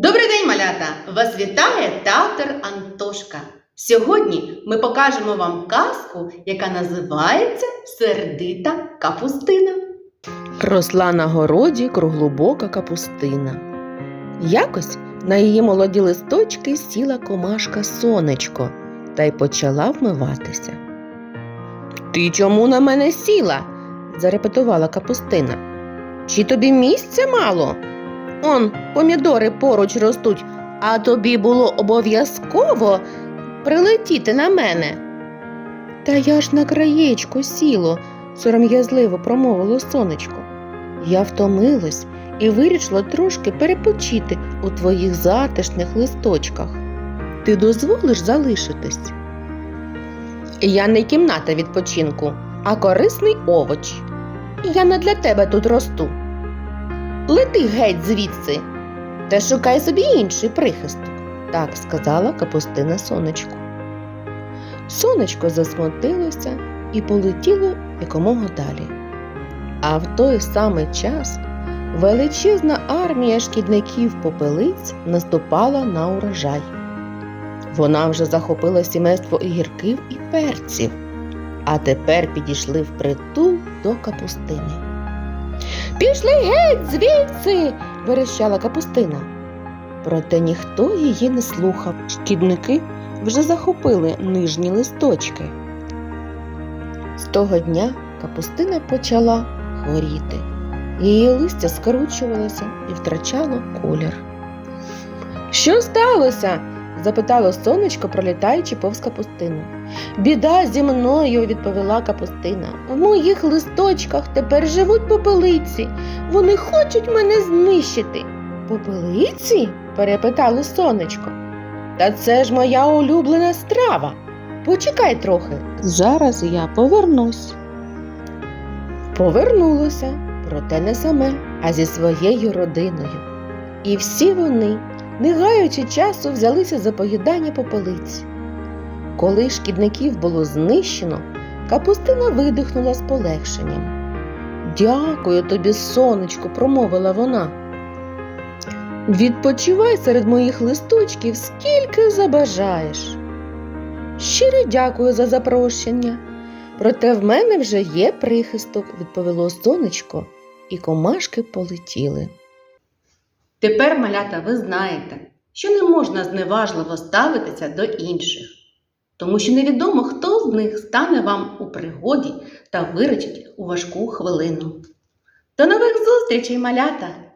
Добрий день, малята! Вас вітає театр Антошка. Сьогодні ми покажемо вам казку, яка називається Сердита капустина. Росла на городі круглобока капустина. Якось на її молоді листочки сіла комашка сонечко та й почала вмиватися. Ти чому на мене сіла? зарепетувала капустина. Чи тобі місця мало? Он помідори поруч ростуть, а тобі було обов'язково прилетіти на мене. Та я ж на краєчку сіло, сором'язливо промовило сонечко. Я втомилась і вирішила трошки перепочити у твоїх затишних листочках. Ти дозволиш залишитись? Я не кімната відпочинку, а корисний овоч. Я не для тебе тут росту. Лети геть звідси та шукай собі інший прихисток, так сказала капустина сонечку. Сонечко засмутилося і полетіло якомога далі. А в той самий час величезна армія шкідників попелиць наступала на урожай. Вона вже захопила сімейство огірків і перців, а тепер підійшли впритул до капустини. Пішли геть звідси. верещала капустина. Проте ніхто її не слухав. Шкідники вже захопили нижні листочки. З того дня капустина почала хворіти. Її листя скручувалося і втрачало колір. Що сталося? Запитало сонечко, пролітаючи повз капустину. Біда зі мною, відповіла капустина. У моїх листочках тепер живуть попелиці. Вони хочуть мене знищити. Попелиці? перепитало сонечко. Та це ж моя улюблена страва. Почекай трохи. Зараз я повернусь. Повернулося, проте не саме, а зі своєю родиною. І всі вони, не гаючи часу, взялися за поїдання попелиць. Коли шкідників було знищено, капустина видихнула з полегшенням. Дякую тобі, сонечко, промовила вона. Відпочивай серед моїх листочків скільки забажаєш. Щиро дякую за запрошення. Проте в мене вже є прихисток, відповіло сонечко, і комашки полетіли. Тепер, малята, ви знаєте, що не можна зневажливо ставитися до інших, тому що невідомо, хто з них стане вам у пригоді та виручить у важку хвилину. До нових зустрічей, малята!